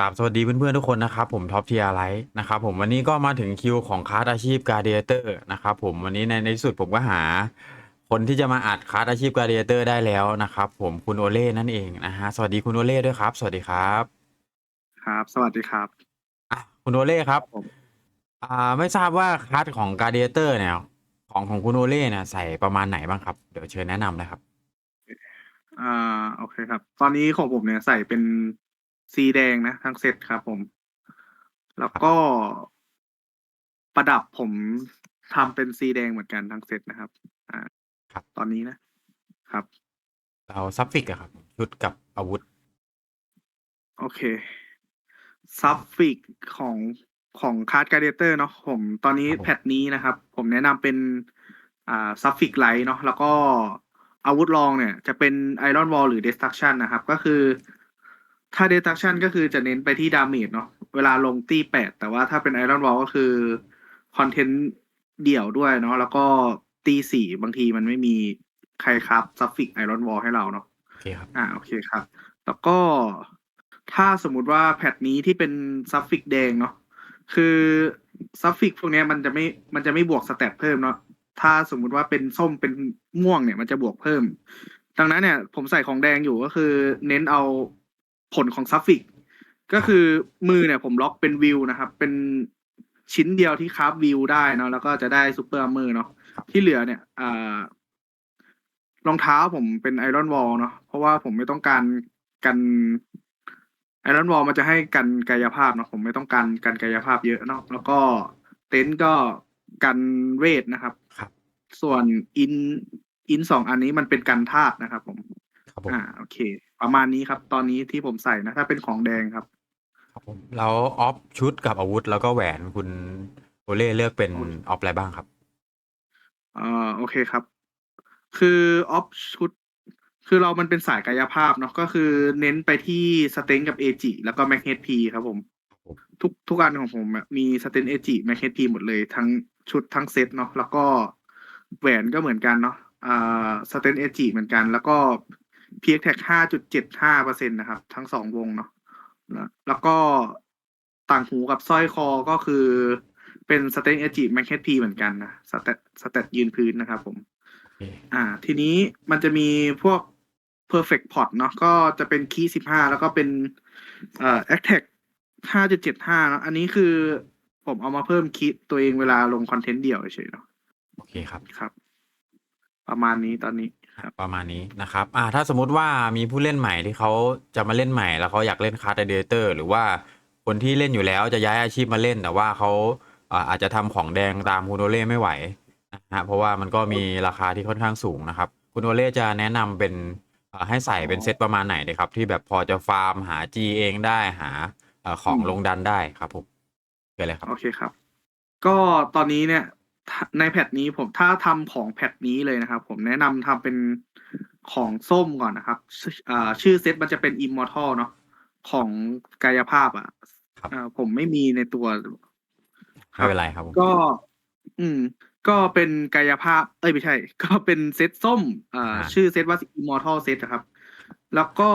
ครับสวัสดีเพื่อนๆทุกคนนะครับผมท็อปทีอาร์ไลท์นะครับผมวันนี้ก็มาถึงคิวของคลาสอาชีพการ์เดียเตอร์นะครับผมวันนี้ในในที่สุดผมก็หา คนที่จะมาอัดคลาสอาชีพการ์เดียเตอร์ได้แล้วนะครับผมคุณโอเล่นั่นเองนะฮะสวัสดีคุณโอเล่ด้วยครับ สวัสดีครับครับ สวัสดีครับอะคุณโอเล่ครับผมอ่าไม่ทราบว่าคลาสของการ์เดียเตอร์เนี่ยของของคุณโอเล่เนี่ยใส่ประมาณไหนบ้างครับเดี๋ยวเชิญแนะนำเลยครับอ่าโอเคครับ ตอนนี้ของผมเนี่ยใส่เป็น สีแดงนะทั้งเซตครับผม แล้วก็ประดับผมทำเป็นสีแดงเหมือนกันทั้งเซตนะครับ อ่าครับ ตอนนี้นะครับเราซับฟิกอะครับชุดกับอาวุธ โอเค ซับฟิกของของคาร์ดการ์เดเตอร์เนาะผมตอนนี้ครับผม แพทนี้นะครับ ผมแนะนำเป็นอ่าซับฟิกไลท์เนาะแล้วก็อาวุธรองเนี่ย จะเป็นไอรอนวอลหรือ destruction นะครับ ก็คือ ถ้า destruction ก็คือจะเน้นไปที่ดาเมจเนาะเวลาลงตีแปดแต่ว่าถ้าเป็นไอรอนวอลก็คือคอนเทนต์เดี่ยวด้วยเนาะแล้วก็ตีสี่บางทีมันไม่มีใครครับซับฟิกไอรอนวอลให้เราเนาะโอเคครับอ่าโอเคครับ แล้วก็ถ้าสมมุติว่าแพทนี้ที่เป็นซัฟฟิกแดงเนาะคือซัฟฟิกพวกเนี้ยมันจะไม่มันจะไม่บวกสเตตเพิ่มเนาะถ้าสมมุติว่าเป็นส้มเป็นม่วงเนี่ยมันจะบวกเพิ่ม ดังนั้นเนี่ยผมใส่ของแดงอยู่ก็คือ เน้นเอา ผลของซัฟฟิกก็คือมือเนี่ยผมล็อกเป็นวิวนะครับ เป็นชิ้นเดียวที่คราฟวิวได้เนาะแล้วก็จะได้ซูเปอร์มือเนาะที่เหลือเนี่ยอ่ารองเท้าผมเป็นไอรอนวอลเนาะเพราะว่าผมไม่ต้องการกันไอรอนวอลมันจะให้กันกายภาพเนาะผมไม่ต้องการกันกายภาพเยอะเนาะแล้วก็เต็นท์ก็กันเวทนะครับ ครับ ส่วนอินอินสองอันนี้มันเป็นกันธาตุนะครับผมครับผมอ่าโอเค ประมาณนี้ครับ ตอนนี้ที่ผมใส่นะ ถ้าเป็นของแดงครับ ครับผมแล้วออฟชุดกับอาวุธแล้วก็แหวนคุณโอเล่เลือกเป็นออฟอะไรบ้างครับ เอ่อโอเคครับ คือออฟชุด คือเรามันเป็นสายกายภาพเนาะก็คือเน้นไปที่สเตนกับเอจิแล้วก็แมกเนตพีครับผมผม ทุกทุกอันของผมอะมีสเตนเอจิแมกเนตพีหมดเลยทั้งชุดทั้งเซตเนาะแล้วก็แหวนก็เหมือนกันเนาะอ่าสเตนเอจิเหมือนกัน แล้วก็ เพียกแท็กห้าจุดเจ็ดห้าเปอร์เซ็นตนะครับ ทั้งสองวงเนาะแล้วแล้วก็ต่างหูกับสร้อยคอก็คือเป็นสเตนเอจิแมกเนตพีเหมือนกันนะสเตตสเตตยืนพื้นนะครับผมโอเคอ่า ทีนี้มันจะมีพวก perfect pot เนาะก็จะเป็นคีย์สิบห้าแล้วก็เป็นเอ่อ attack ห้าจุดเจ็ดห้าเนาะอันนี้คือผมเอามาเพิ่มคีย์ตัวเองเวลาลงคอนเทนต์เดี่ยวเฉยๆเนาะโอเคครับครับ ประมาณนี้ตอนนี้ครับ ประมาณนี้นะครับอ่าถ้าสมมุติว่ามีผู้เล่นใหม่ที่เขาจะมาเล่นใหม่แล้วเขาอยากเล่นคาร์ดเดเตอร์หรือว่าคนที่เล่นอยู่แล้วจะย้ายอาชีพมาเล่น แต่ว่าเขาอ่าอาจจะทำของแดงตามคุณโอเล่ไม่ไหวนะฮะเพราะว่ามันก็มีราคาที่ค่อนข้างสูงนะครับ คุณโอเล่จะแนะนำเป็นอ่าให้ใส่เป็นเซตประมาณไหนดีครับ ที่แบบพอจะฟาร์มหาจีเองได้หาเอ่อของอืมลงดันได้ครับผมเกิดอะไรครับโอเคครับ ก็ตอนนี้เนี่ยถ้า ในแพทนี้ผมถ้าทำของแพทนี้เลยนะครับ ผมแนะนำทำเป็นของส้มก่อนนะครับชื่ออ่าชื่อเซตมันจะเป็น Immortal เนาะของกายภาพอะครับ อ่าผมไม่มีในตัวไม่เป็นไรครับผม ก็ อืม ก็เป็นกายภาพ เอ้ยไม่ใช่ ก็เป็นเซตส้มอ่าชื่อเซตว่า Immortal Set นะครับ แล้วก็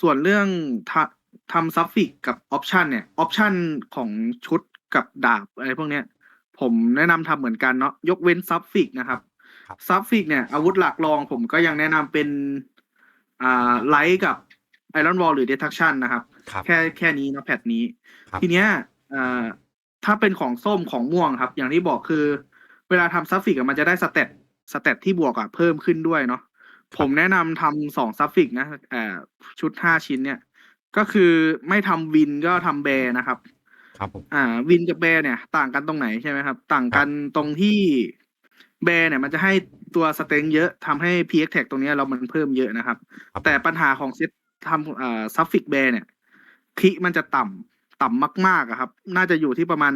ส่วนเรื่องทำทำซัฟฟิกกับออปชันเนี่ยออปชันของชุดกับดาบอะไรพวกเนี้ย ผมแนะนำทำเหมือนกันเนาะยกเว้นซัฟฟิกนะครับครับ ซัฟฟิกเนี่ย อาวุธหลักรองผมก็ยังแนะนำเป็นอ่าไลท์กับไอรอนวอลหรือเดทักชันนะครับ ครับ แค่แค่นี้เนาะแพทนี้ ครับ ทีเนี้ยเอ่อถ้าเป็นของส้มของม่วงครับ อย่างที่บอกคือ เวลาทำซัฟฟิกอะมันจะได้สเตตสเตตที่บวกอะเพิ่มขึ้นด้วยเนาะผมแนะนำทำสองซัฟฟิกนะเอ่อชุดห้าชิ้นเนี่ย ก็คือไม่ทำวินก็ทำแบร์นะครับ ครับผม อ่า วินกับแบร์เนี่ย ต่างกันตรงไหนใช่ไหมครับ ต่างกันตรงที่แบร์เนี่ย มันจะให้ตัวสเต็งเยอะทำให้พีเอ็กแท็กตรงเนี้ยเรามันเพิ่มเยอะนะครับ ครับผมแต่ปัญหาของเซตทำอ่าซัฟฟิกแบร์เนี่ยคิมันจะต่ำต่ำมากๆอะครับ น่าจะอยู่ที่ประมาณ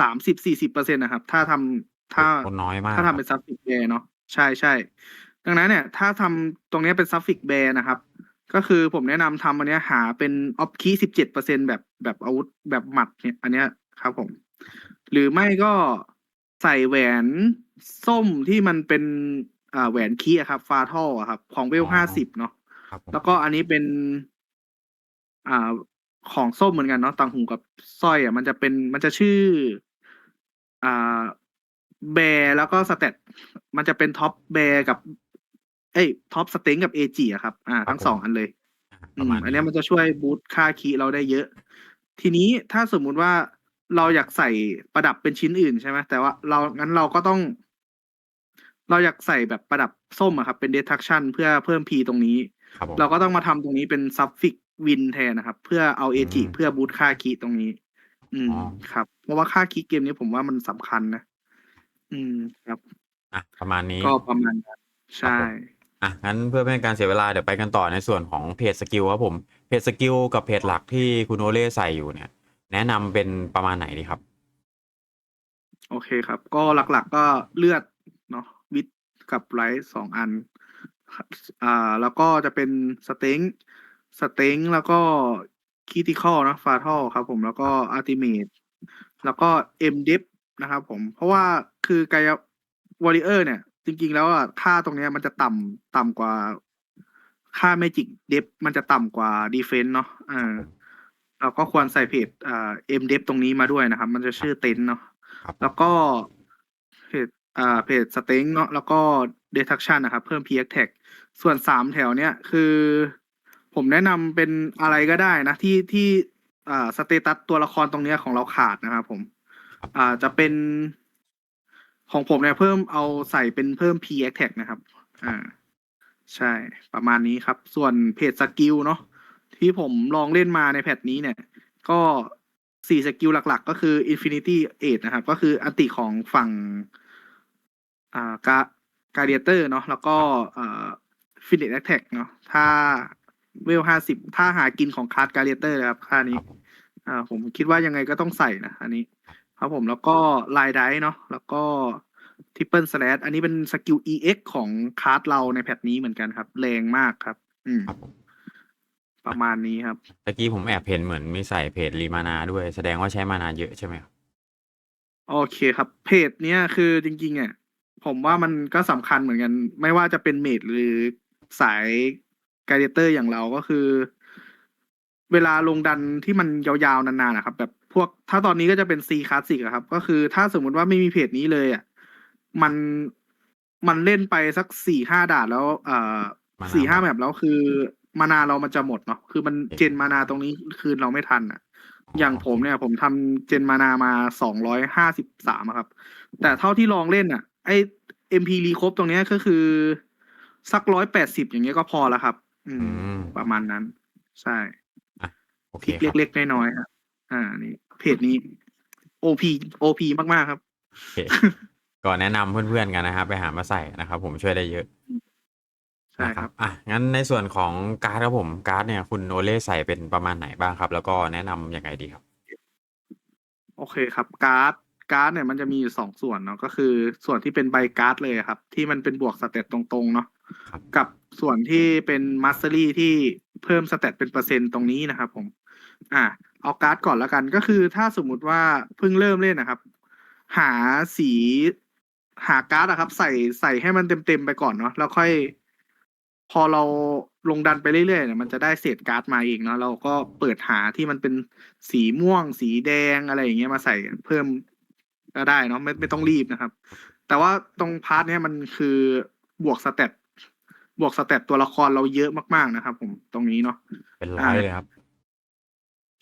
สามสิบสี่สิบเปอร์เซ็นนะครับ ถ้าทำถ้าคนน้อยมากถ้าทำเป็นซัฟฟิกแบร์เนาะใช่ใช่ดังนั้นเนี่ย ถ้าทำตรงเนี้ยเป็นซัฟฟิกแบร์นะครับ ก็คือผมแนะนำทำอันเนี้ยหาเป็นออฟคีสิบเจ็ดเปอร์เซ็นแบบแบบอาวุธแบบหมัดเนี่ย อันเนี้ยครับผม หรือไม่ก็ใส่แหวนส้มที่มันเป็นอ่าแหวนคีอะครับ ฟาทอลอะครับ ของเวลห้าสิบเนาะครับผมแล้วก็อันนี้เป็น อ่าของส้มเหมือนกันเนาะต่างหูกับสร้อยอะมันจะเป็นมันจะชื่อ อ่าแบร์แล้วก็สเตตมันจะเป็นท็อปแบร์กับ เอ้ยท็อปสเต็งกับเอจีอะครับ อ่า ทั้งสองอันเลยอ่าปอืระมมาณอันนี้เนี้ยมันจะช่วยบูตค่าคีย์เราได้เยอะ ทีนี้ถ้าสมมุติว่าเราอยากใส่ประดับเป็นชิ้นอื่นใช่ไหมแต่ว่าเรางั้นเราก็ต้อง เราอยากใส่แบบประดับส้มอะครับ เป็น detection เพื่อเพิ่ม P ตรงนี้ครับผมเราก็ต้องมาทำตรงนี้เป็น suffix win แทนนะครับ เพื่อเอาเอจิอืมเพื่อบูตค่าคีย์ตรงนี้ อืมอ๋อครับ เพราะว่าค่าคีย์เกมนี้ผมว่ามันสำคัญนะ อืมครับ อะ ประมาณนี้ ก็ประมาณนั้นใช่ อะงั้นเพื่อไม่ให้การเสียเวลาเดี๋ยวไปกันต่อในส่วนของเพจสกิลครับผมเพจสกิลกับเพจหลักที่คุณโอเล่ใส่อยู่เนี่ย แนะนำเป็นประมาณไหนดีครับ โอเคครับ ก็หลักๆก็เลือดเนาะวิทกับไลท์สองอัน อ่า แล้วก็จะเป็นสเต็งสเต็งแล้วก็คิติคอลนะฟาทอลครับผมแล้วก็อัลติเมทแล้วก็เอ็มดิฟนะครับผม เพราะว่าคือกายวอริเออร์เนี่ย จริงๆแล้วอะค่าตรงเนี้ยมันจะต่ำต่ำกว่า ค่าเมจิกเดฟมันจะต่ำกว่าดีเฟนต์เนาะอ่าเราก็ควรใส่เพจอ่าเอ็มเดฟตรงนี้มาด้วยนะครับ มันจะชื่อเต็นท์เนาะครับ แล้วก็เพจอ่าเพจสเต็งเนาะแล้วก็เดทักชันนะครับ เพิ่ม p x tag ส่วนสามแถวเนี้ยคือ ผมแนะนำเป็นอะไรก็ได้นะ ที่ที่อ่าสเตตัสตัวละครตรงเนี้ยของเราขาดนะครับผม อ่าจะเป็น ของผมเนี่ยเพิ่มเอาใส่เป็นเพิ่ม p x tag นะครับ อ่า ใช่ ประมาณนี้ครับ ส่วนเพจสกิลเนาะที่ผมลองเล่นมาในแพทนี้เนี่ย ก็สี่สกิลหลักๆ ก็คือ Infinity Age นะครับ ก็คืออันติของฝั่ง อ่ากาการเดียเตอร์เนาะแล้วก็เอ่าฟินิ t แอคแท็กเนาะถ้าเวลห้าสิบถ้าหากินของคาร์ดการเดียเตอร์นะครับค่านี้ อ่า ผมคิดว่ายังไงก็ต้องใส่นะอันนี้ ครับผมแล้วก็ไลน์ไดเนาะแล้วก็ทิปเปิลสแลชอันนี้เป็นสกิล EX ของคาร์ดเราในแพทนี้เหมือนกันครับแรงมากครับ อืมครับผมประมาณนี้ครับตะกี้ผมแอบเห็นเหมือนมีใส่เพจรีมานาด้วย แสดงว่าใช้มานาเยอะใช่ไหมครับโอเคครับ เพจเนี้ยคือจริงๆอะผมว่ามันก็สำคัญเหมือนกัน ไม่ว่าจะเป็นเมดหรือสายการเตอร์อย่างเราก็คือ เวลาลงดันที่มันยาวๆนานๆนะครับ แบบ พวกถ้าตอนนี้ก็จะเป็นซีคลาสสิกครับ ก็คือถ้าสมมุติว่าไม่มีเพจนี้เลยอะมันมันเล่นไปสักสี่ห้าด่านแล้ว เอ่อมานา สี่ห้าหมดแบบแล้วคือมานาเรามันจะหมดเนาะคือมันโอเคเจนมานาตรงนี้คืนเราไม่ทันอะ อย่างผมเนี่ย ผมทำเจนมานามาสองร้อยห้าสิบสามครับ แต่เท่าที่ลองเล่นอะ ไอเอ็มพีรีครบตรงเนี้ยก็คือ สักร้อยแปดสิบอย่างเงี้ยก็พอแล้วครับ อือืม มประมาณนั้น ใช่โอเคพลิกครับ เล็กๆน้อยๆครับอ่านี่ เพจนี้โอพีโอพีมากๆครับโอเคก็แนะนำเพื่อนๆกันนะครับ ไปหามาใส่นะครับ ผมช่วยได้เยอะใช่นะครับอะงั้นในส่วนของการ์ดครับผมการ์ดเนี่ย คุณโอเล่ใส่เป็นประมาณไหนบ้างครับ แล้วก็แนะนำยังไงดีครับ โอเคครับการ์ดการ์ดเนี่ยมันจะมีอยู่สองส่วนเนาะก็คือส่วนที่เป็นใบการ์ดเลยครับ ที่มันเป็นบวกสเตตตรงๆเนาะครับ กับส่วนที่เป็นมาสเตอรี่ที่เพิ่มสเตตเป็นเปอร์เซ็นต์ตรงนี้นะครับผม อะ เอาการ์ดก่อนแล้วกัน ก็คือถ้าสมมุติว่าเพิ่งเริ่มเล่นนะครับ หาสีหาการ์ดอะครับ ใส่ใส่ให้มันเต็มๆไปก่อนเนาะแล้วค่อย พอเราลงดันไปเรื่อยๆเนี่ยมันจะได้เศษการ์ดมาเองเนาะเราก็เปิดหาที่มันเป็นสีม่วง สีแดงอะไรอย่างเงี้ยมาใส่เพิ่มก็ได้เนาะไม่ไม่ต้องรีบนะครับ แต่ว่าตรงพาร์ทเนี้ยมันคือบวกสเตตบวกสเตตตัวละครเราเยอะมากๆนะครับ ผมตรงนี้เนาะเป็นร้อยเลยครับ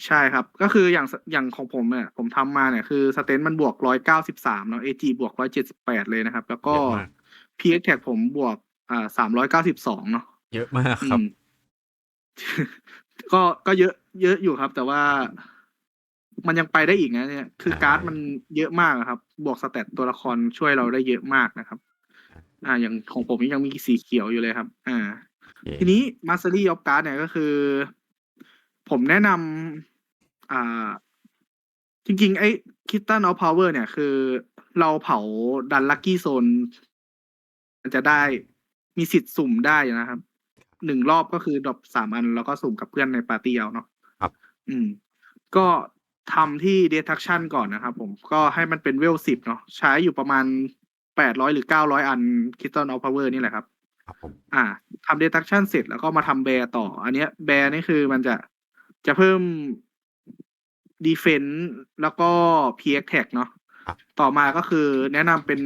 ใช่ครับ ก็คืออย่างสอย่างของผมเนี่ยผมทำมาเนี่ยคือสเตนมันบวกร้อยเก้าสิบสามเนาะเอจีบวกร้อยเจ็ดสิบแปดเลยนะครับ แล้วก็เยอะมาก พีเอ็กแท็กผมบวกอ่าสามร้อยเก้าสิบสองเนาะเยอะมากครับ อืม ก็ก็เยอะเยอะอยู่ครับ แต่ว่า มันยังไปได้อีกนะเนี่ย คือใช่ การ์ดมันเยอะมากอะครับ บวกสเตตตัวละครช่วยเราได้เยอะมากนะครับ อ่า อย่างของผมยังมีสีเขียวอยู่เลยครับ อ่าโอเคทีนี้ Mastery of Card เนี่ยก็คือ ผมแนะนำ อ่า จริงๆ ไอ้ Kitten of Power เนี่ยคือ เราเผาดันลั c กี้โซน มันจะได้มีสิทธิ์สุ่มได้นะครับ หนึ่งรอบก็คือดรอปสามอัน แล้วก็สุ่มกับเพื่อนในปาร์ตี้เอาเนาะครับ อืม ก็ทำที่ Detection ก่อนนะครับผมก็ให้มันเป็นเวลสิบเนาะใช้อยู่ประมาณแปดร้อยหรือเก้าร้อยอัน Kitten of Power นี่แหละครับ ครับผมอ่าทำ deduction เสร็จแล้วก็มาทำแบร์ต่อ อันเนี้ยแบร์นี่คือมันจะจะเพิ่ม defense แล้วก็ PX tag เนาะครับต่อมาก็คือแนะนำเป็น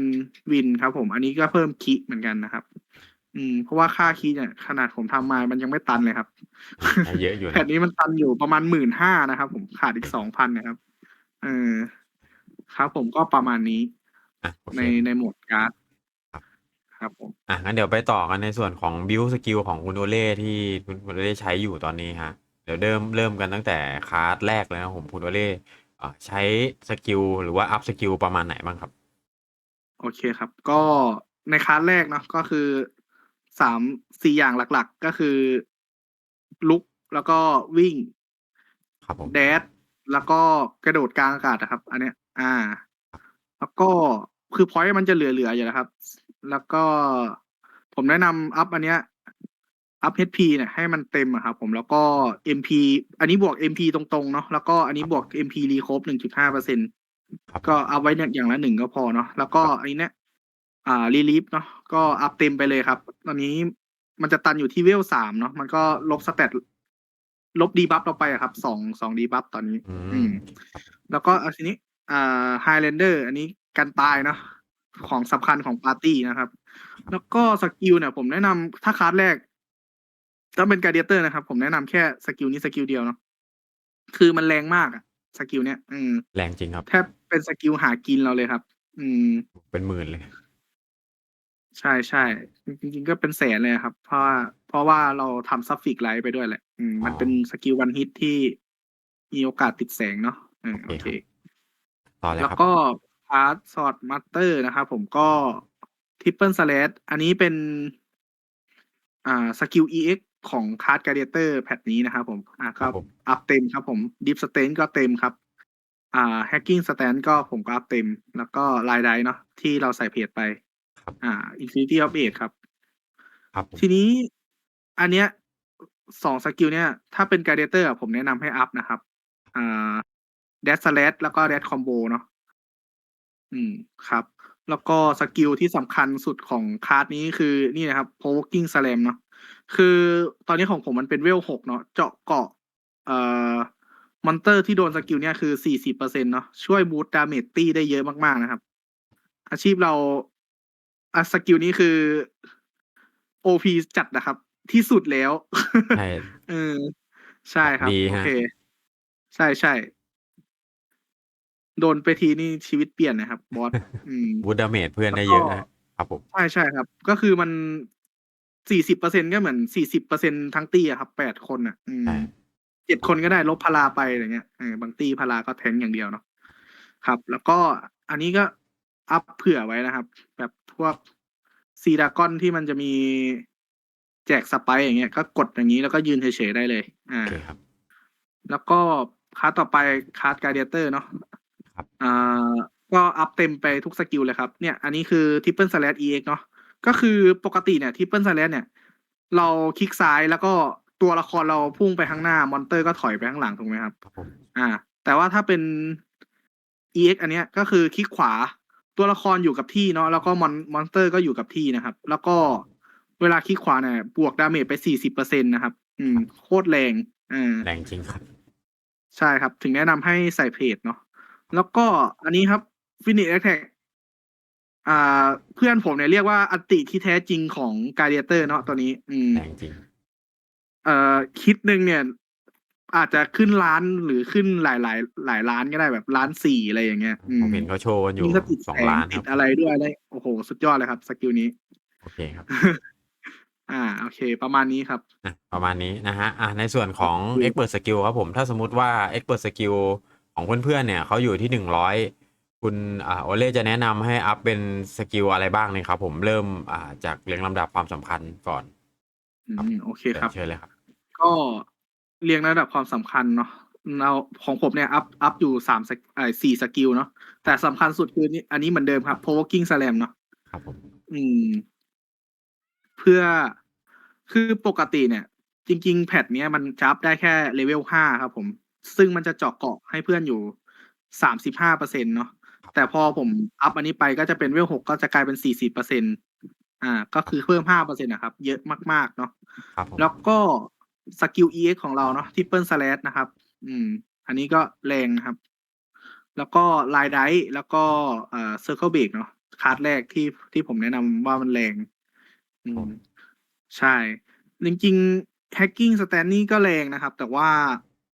วินครับผม อันนี้ก็เพิ่มคีเหมือนกันนะครับ อืม เพราะว่าค่าคีเนี่ยขนาดผมทำมา มันยังไม่ตันเลยครับได้เยอะอยู่แผ่นะนนี้มันตันอยู่ประมาณหมื่นห้านะครับผมขาดอีกสองพันนะครับ เออครับผมก็ประมาณนี้อะโอเคในในโหมดการ์ดครับครับผมอะงั้นเดี๋ยวไปต่อกันในส่วนของ build skill ของคุณโอเล่ที่คุณโอเล่ใช้อยู่ตอนนี้ฮะ เดี๋ยวเริ่มเริ่มกันตั้งแต่คลาสแรกเลยนะผมคุณโอเล่อ่าใช้สกิลหรือว่าอัพสกิลประมาณไหนบ้างครับ โอเคครับ ก็ในคลาสแรกเนาะก็คือสามสี่อย่างหลักๆ ก็คือลุกแล้วก็วิ่ง ครับผมแดดแล้วก็กระโดดกลางอากาศนะครับ อันเนี้ย อ่า แล้วก็คือพอยต์มันจะเหลือๆอยู่แล้วครับ แล้วก็ผมแนะนำอัพอันเนี้ย อัพ HP เนี่ยให้มันเต็มอะครับผมแล้วก็ MP อันนี้บวก MP ตรงๆเนาะแล้วก็อันนี้บวก MP รีโคฟหนึ่งจุดห้าเปอร์เซ็นครับ ก็เอาไว้เนี่ยอย่างละหนึ่งก็พอเนาะแล้วก็อันนี้เนี่ยอ่ารีลีฟเนาะก็อัพเต็มไปเลยครับ ตอนนี้มันจะตันอยู่ที่เวลสามเนาะมันก็ลบสเตตลบดีบัฟเราไปอะครับสองสองดีบัฟตอนนี้ อือืมมแล้วก็อันนี้อ่าไฮแลนเดอร์อันนี้กันตายเนาะของสำคัญของปาร์ตี้นะครับ แล้วก็สกิลเนี่ยผมแนะนำถ้าคลาสแรก ถ้าเป็นการเดียเตอร์นะครับ ผมแนะนำแค่สกิลนี้สกิลเดียวเนาะคือมันแรงมากอะสกิลเนี้ยอืมแรงจริงครับแทบเป็นสกิลหากินเราเลยครับ อืม เป็นหมื่นเลย ใช่ใช่จริงๆก็เป็นแสนเลยครับ เพราะว่าเพราะว่าเราทำซัฟฟิกไลท์ไปด้วยแหละ อืมมันอ๋อเป็นสกิลวันฮิตที่มีโอกาสติดแสงเนาะอืมโอโอเคเคต่อเลยแล้วครับก็พาร์ทสอดมาสเตอร์นะครับผมก็ทริปเปิลสเลดอันนี้เป็น อ่าสกิล EX ของคาร์ดการ์เดเตอร์แพทนี้นะครับผม อ่าครัก็บผมอัพเต็มครับผมดิฟสเตนก็เต็มครับ อ่าแฮกกิ้งสแตนก็ผมก็อัพเต็ม แล้วก็ลายไดเนาะที่เราใส่เพจไปครับอ่า Infinity of Age ครับ ครับผมทีนี้อันเนี้ยสองสกิลเนี้ยถ้าเป็นการ์เดเตอร์ผมแนะนำให้อัพนะครับ อ่าเดสเลดแล้วก็เดสคอมโบเนาะ อืม ครับ แล้วก็สกิลที่สำคัญสุดของคาร์ดนี้คือนี่นะครับ provoking slam เนาะ คือตอนนี้ของผมมันเป็นเวลหกเนาะเจาะเกาะเอ่อมอนเตอร์ที่โดนสกิลเนี้ยคือสี่สิบเปอร์เซ็นเนาะช่วยบูตดาเมจตี้ได้เยอะมากๆนะครับ อาชีพเราอะสกิลนี้คือ OP จัดนะครับ ที่สุดแล้วใช่เออใช่ครับ ดีโอฮะ เค ใช่ใช่โดนไปทีนี่ชีวิตเปลี่ยนนะครับ บอส อืม บูดาเมจเพื่อนได้เยอะนะครับผม ใช่ใช่ครับ ก็คือมัน สี่สิบเปอร์เซ็นก็เหมือนสี่สิบเปอร์เซ็นทั้งตีอะครับแปดคนอะอืมใช่ เจ็ดคนก็ได้ลบพลาไปอะไรเงี้ยเออบางตีพลาก็แทงอย่างเดียวเนาะครับ แล้วก็อันนี้ก็อัพเผื่อไว้นะครับ แบบพวกซีดากอนที่มันจะมีแจกสไปร์อย่างเงี้ยก็กดอย่างนี้แล้วก็ยืนเฉยๆได้เลย อ่า โอเคครับ แล้วก็คาร์ดต่อไปคาร์ดการเดเตอร์เนาะครับ อ่าก็อัพเต็มไปทุกสกิลเลยครับ เนี่ย อันนี้คือทิปเปิลสแล e x เนาะ ก็คือปกติเนี่ยทิปเปิลสแลเนี่ย เราคลิกซ้ายแล้วก็ตัวละครเราพุ่งไปข้างหน้ามอนเตอร์ก็ถอยไปข้างหลังถูกไหมครับครับผมอ่า แต่ว่าถ้าเป็น ex อันเนี้ยก็คือคลิกขวาตัวละครอยู่กับที่เนาะแล้วก็มอนมอนสเตอร์ก็อยู่กับที่นะครับ แล้วก็เวลาคลิกขวาเนี่ยบวกดาเมจไปสี่สิบเปอร์เซ็นตนะครับ อืม โคตรแรงอ่าแรงจริงครับ ใช่ครับ ถึงแนะนำให้ใส่เพจเนาะแล้วก็อันนี้ครับฟินิชแอคแท็ก อ่า เพื่อนผมเนี่ยเรียกว่าอัตติที่แท้จริงของการเดเตอร์เนาะตัวนี้ อืมแรงจริง เอ่อคิดหนึ่งเนี่ย อาจจะขึ้นล้านหรือขึ้นหลายหลายหลายล้านก็ได้แบบล้านสี่อะไรอย่างเงี้ยอืผมมเห็นเขาโชว์กันอยู่นี่ก็ติดสองแสงล้านคติรัดบอะไรด้วยได้โอ้โห สุดยอดเลยครับสกิลนี้ โอเคครับ อ่า โอเค ประมาณนี้ครับ อะประมาณนี้นะฮะอะในส่วนของ Expert Skill ครับผม ถ้าสมมติว่า Expert Skill ของเพื่อนๆเนี่ยเขาอยู่ที่หนึ่งร้อย คุณอ่าโอเล่จะแนะนำให้อัพเป็นสกิลอะไรบ้างเนี่ยครับ ผมเริ่มอ่าจากเรียงลำดับความสำคัญก่อน อืครับมโอเคครับ เชิญเลยครับ ก็เรียงระดับความสำคัญเนาะเราของผมเนี่ยอัพอัพอยู่สามสกเอ่อสี่สกิลเนาะแต่สำคัญสุดคือนี่อันนี้เหมือนเดิมครับ provoking slam เนาะครับผมอืม เพื่อคือปกติเนี่ย จริง ๆ แพทเนี้ยมันจับได้แค่เลเวลห้าครับผม ซึ่งมันจะเจาะเกาะให้เพื่อนอยู่สามสิบห้าเปอร์เซ็นเนาะ แต่พอผมอัพอันนี้ไปก็จะเป็นเวลหกก็จะกลายเป็นสี่สิบเปอร์เซ็นอ่า ก็คือเพิ่มห้าเปอร์เซ็นนะครับ เยอะมากๆเนาะครับผมแล้วก็สกิล EX ของเราเนาะทิปเปิลสแลนะครับ อืม อันนี้ก็แรงนะครับ แล้วก็ลายไดแล้วก็เอ่อเซอร์เคิลเบรกเนาะคาร์ดแรกที่ที่ผมแนะนำว่ามันแรง อืม ใช่ จริงๆ hacking stand นี่ก็แรงนะครับ แต่ว่า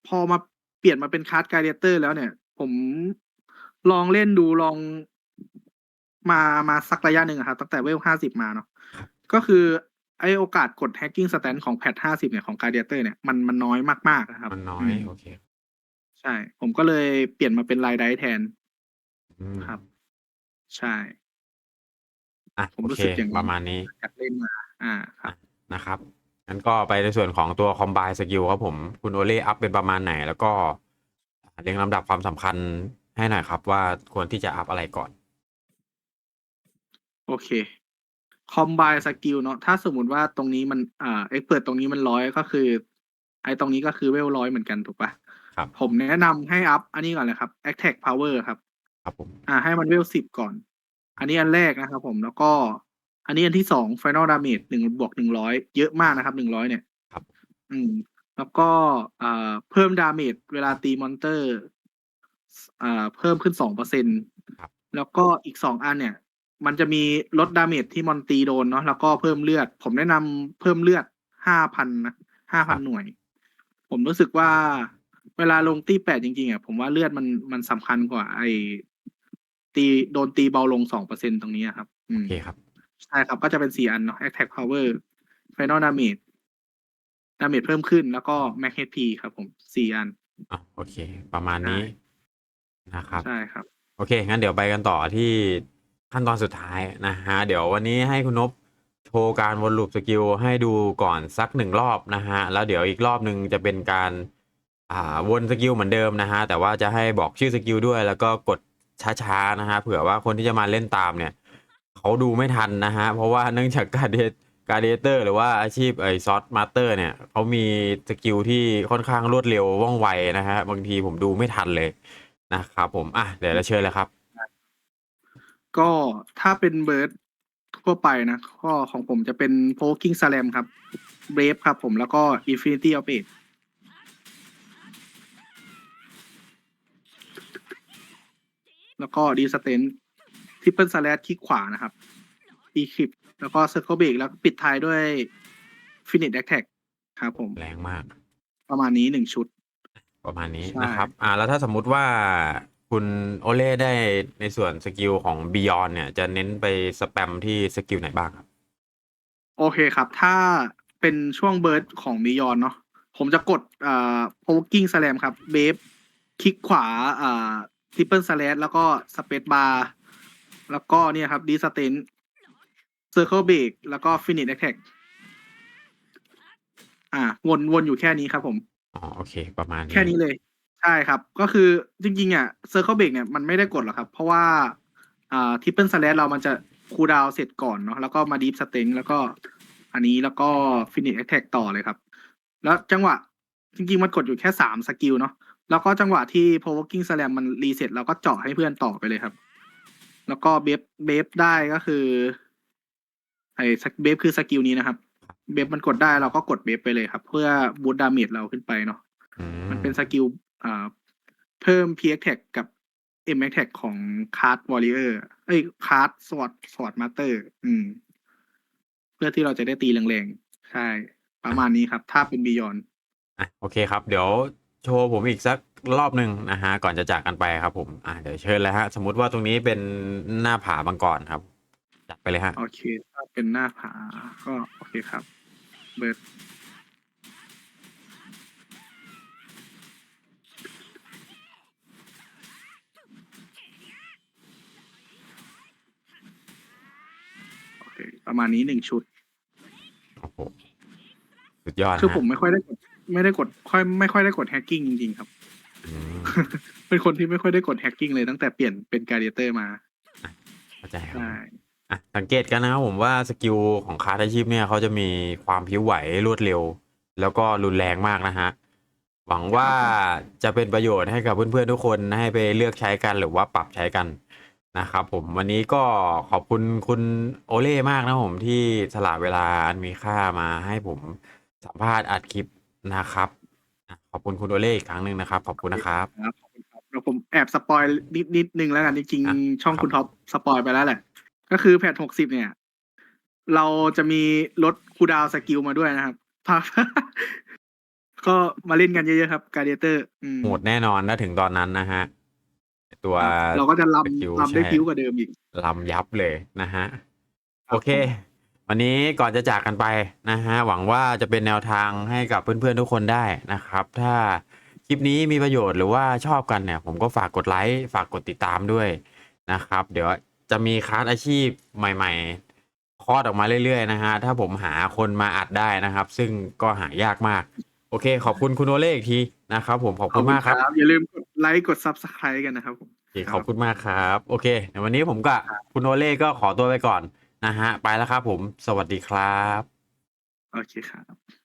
พอมาเปลี่ยนมาเป็นคาร์ดไกเดเตอร์แล้วเนี่ย ผม ลองเล่นดูลองมามาสักระยะหนึ่งอะครับตั้งแต่เวลห้าสิบมาเนาะก็คือไอโอกาสกด hacking stand ของแพทห้าสิบเนี่ยของ Gladiator เนี่ยมันมันน้อยมากๆนะครับ มันน้อยมโอเค ใช่ ผมก็เลยเปลี่ยนมาเป็นลายไดแทนอืมครับ ใช่ อะผมโอรู้เคสึกอย่างนั้นประมาณนี้อยากเล่นมา อ่าครับนะครับงั้นก็ไปในส่วนของตัวคอม b บ n สกิลครับผม คุณโอเล่อัพเป็นประมาณไหน แล้วก็เรียงลำดับความสำคัญ ให้หน่อยครับว่าควรที่จะอัพอะไรก่อน โอเคคอมไบสกิลเนาะถ้าสมมติว่าตรงนี้มันอ่าเอ็กเปิดตรงนี้มันร้อยก็คือ ไอ้ตรงนี้ก็คือเวลร้อยเหมือนกันถูกปะครับ ผมแนะนำให้อัพอันนี้ก่อนเลยครับ Attack Power ครับ ครับผมอ่า ให้มันเวลสิบก่อน อันนี้อันแรกนะครับผมแล้วก็ อันนี้อันที่สอง Final Damage หนึ่งบวกหนึ่งร้อยเยอะมากนะครับหนึ่งร้อยเนี่ย ครับ อืม แล้วก็อ่าเพิ่มดาเมจเวลาตีมอนเตอร์ อ่าเพิ่มขึ้นสองเปอร์เซ็นครับแล้วก็อีกสองอันเนี่ย มันจะมีลดดาเมจที่มอนตีโดนเนาะแล้วก็เพิ่มเลือด ผมแนะนำเพิ่มเลือดห้าพันนะห้าพันหน่วย ผมรู้สึกว่าเวลาลงตีแปดจริงๆอะผมว่าเลือดมันมันสำคัญกว่า ไอตีโดนตีเบาลงสองเปอร์เซ็นตรงนี้อะครับอืโอมเคครับ ใช่ครับก็จะเป็นสี่อันเนาะ attack power final damage damage เพิ่มขึ้นแล้วก็ max HP ครับผมสี่อันอะโอเค ประมาณนี้ใช่ นะครับ ใช่ครับ โอเค งั้นเดี๋ยวไปกันต่อที่ขั้นตอนสุดท้ายนะฮะ เดี๋ยววันนี้ให้คุณนบโชว์การวนลูปสกิลให้ดูก่อนสักหนึ่งรอบนะฮะ แล้วเดี๋ยวอีกรอบหนึ่งจะเป็นการอ่าวนสกิลเหมือนเดิมนะฮะ แต่ว่าจะให้บอกชื่อสกิลด้วย แล้วก็กดช้าๆนะฮะ เผื่อว่าคนที่จะมาเล่นตามเนี่ย เขาดูไม่ทันนะฮะ เพราะว่าเนื่องจากการเดการเดเตอร์หรือว่าอาชีพไอซอสมาสเตอร์เนี่ยเขามีสกิลที่ค่อนข้างรวดเร็วว่องไวนะฮะ บางทีผมดูไม่ทันเลย นะครับผม อะ เดี๋ยวเราเชิญเลยครับ ก็ถ้าเป็นเบิร์ดทั่วไปนะข้อของผมจะเป็น poking slam ครับ brave ครับผมแล้วก็ infinity of eight แล้วก็ d s t a n triple slash คลิกขวานะครับ equip แล้วก็ circle break แล้วปิดท้ายด้วย finish attack ครับผม แรงมาก ประมาณนี้หนึ่งชุด ประมาณนี้ใช่นะครับ อ่า แล้วถ้าสมมุติว่าคุณโอเล่ได้ในส่วนสกิลของ Beyond เนี่ย จะเน้นไปสแปมที่สกิลไหนบ้างครับ โอเคครับ ถ้าเป็นช่วงเบิร์ดของมิยอนเนาะ ผมจะกดอ่า poking slam ครับ เบฟ คลิกขวาอ่า triple slash แล้วก็สเปซบาร์แล้วก็เนี่ยครับ d s t a n circle break แล้วก็ finish attack อ่า วนวนอยู่แค่นี้ครับผม อ๋อ โอเค ประมาณนี้แค่นี้เลย ใช่ครับ ก็คือจริง ๆอะ circle break เนี่ยมันไม่ได้กดหรอกครับ เพราะว่า อ่า triple slash เรามันจะคูลดาวน์เสร็จก่อนเนาะ แล้วก็มา deep stain แล้วก็อันนี้ แล้วก็ finish attack ต่อเลยครับ แล้วจังหวะ จริง ๆ มันกดอยู่แค่สามสกิลเนาะ แล้วก็จังหวะที่ provoking slam มันรีเซ็ตเราก็เจาะให้เพื่อนต่อไปเลยครับ แล้วก็เบฟเบฟได้ก็คือ ไอ้เบฟคือสกิลนี้นะครับ เบฟมันกดได้เราก็กดเบฟไปเลยครับ เพื่อบูตดาเมจเราขึ้นไปเนาะอืมันเป็นสกิลอ่าเพิ่ม p x tag กับ m x tag ของคาร์ดวอริเออร์เอ้ยคาร์ดสวอตสวอตมาสเตอร์อืม เพื่อที่เราจะได้ตีแรงๆ ใช่ ประมาณนี้ครับ ถ้าเป็นบียอนอะโอเคครับ เดี๋ยวโชว์ผมอีกสักรอบหนึ่งนะฮะ ก่อนจะจากกันไปครับผมอ่าเดี๋ยวเชิญเลยฮะ สมมุติว่าตรงนี้เป็นหน้าผาบังกรครับ จัดไปเลยฮะ โอเค ถ้าเป็นหน้าผาก็โอเคครับ เบิร์ดโอเค ประมาณนี้หนึ่งชุด โอ้โหสุดยอดคือฮะผมไม่ค่อยได้กด ไม่ได้กด ค่อยไม่ค่อยได้กดแฮกกิ้งจริงๆครับอืมเป็นคนที่ไม่ค่อยได้กดแฮกกิ้งเลยตั้งแต่เปลี่ยนเป็นการเดเตอร์มา เข้าใจครับ ใช่ อะสังเกตกันนะครับผมว่าสกิลของคาร์ดอาชีพเนี่ยเขาจะมีความผิวไหวรวดเร็ว แล้วก็รุนแรงมากนะฮะ หวังว่าจะเป็นประโยชน์ให้กับเพื่อนๆทุกคนให้ไปเลือกใช้กันหรือว่าปรับใช้กันนะครับผมวันนี้ก็ขอบคุณคุณโอเล่มากนะผมที่สละเวลาอันมีค่ามาให้ผมสัมภาษณ์อัดคลิปนะครับอะขอบคุณคุณโอเล่อีกครั้งหนึ่งนะครับ ขอบคุณนะครับครับขอบคุณครับแล้วผมแอบสปอยนิดนิดนึงแล้วกันจริงอะๆช่องครับคุณท็อปสปอยไปแล้วแหละ ก็คือแพทหกสิบเนี่ย เราจะมีลดคูลดาวน์สกิลมาด้วยนะครับภาพก็มาเล่นกันเยอะๆครับการเดเตอร์โหดแน่นอนถ้าถึงตอนนั้นนะฮะ ตัวเราก็จะสกิลลำลำได้ใช่พิ้วกว่าเดิมอีกลำยับเลยนะฮะครับโอเค วันนี้ก่อนจะจากกันไปนะฮะ หวังว่าจะเป็นแนวทางให้กับเพื่อนๆทุกคนได้นะครับ ถ้าคลิปนี้มีประโยชน์หรือว่าชอบกันเนี่ย ผมก็ฝากกดไลค์ ฝากกดติดตามด้วยนะครับ เดี๋ยว จะมีคลาสอาชีพใหม่ ๆ คลอดออกมาเรื่อยๆนะฮะ ถ้าผมหาคนมาอัดได้นะครับ ซึ่งก็หายากมาก โอเค ขอบคุณคุณโอเล่อีกทีนะครับ ผมขอบคุณมากครับ อย่าลืมกดไลค์กดซับสไครต์กันนะครับผมโอเคขอบคุณมากครับ โอเคในวันนี้ผมกับคุณโอเล่ก็ขอตัวไปก่อนนะฮะ ไปแล้วครับผม สวัสดีครับ โอเคครับ